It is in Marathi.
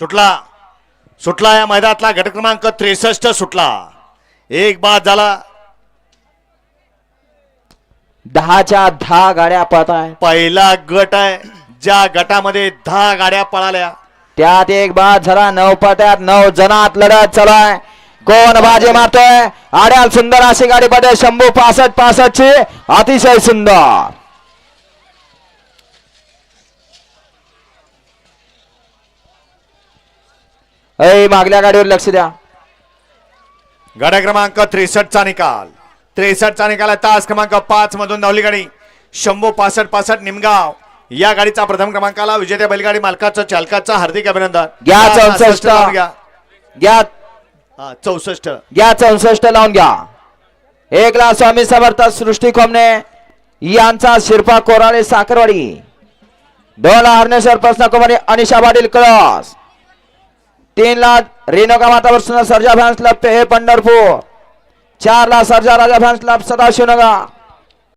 सुटला. सुटला या मैदानातला गट क्रमांक त्रेसष्ट सुटला. एक बाद झाला. दहाच्या दहा गाड्या पळत आहे पहिला गट आहे. ज्या गटामध्ये दहा गाड्या पळाल्या. त्यात एक बाद झाला. नऊ पट्यात नऊ जणात लढत चलाय. कोण बाजी मारतोय? आड्याल सुंदर अशी गाडी पडे शंभू पासष्ट पासष्ट ची अतिशय सुंदर. ऐ मागल्या गाडीवर लक्ष द्या. गाड्या क्रमांक त्रेसष्ट चा निकाल. त्रेसष्ट चा निकाल तास क्रमांक पाच मधून धावली गाडी शंभू पासष्ट पासष्ट निमगाव. या गाडीचा प्रथम क्रमांकाला विजेत्या बैलगाडी मालकाचं चालकाचं हार्दिक अभिनंदन. घ्या चौसष्ट. घ्या. घ्या. हा, चौसष्ट. घ्या चौसष्ट लावून घ्या. एकला स्वामी समर्थ सृष्टी खोमने यांचा शिरपा कोराळे साखरवाडी. दोन हरणेश्वर प्रश्न कुमारी अनिशा पाटील कळस. तीन ला रेणुका माता वर्षुन सर्जा फॅन्स क्लब हे पंढरपूर. चार ला सर्जा राजा फॅन्स क्लब सदाशिवनगर.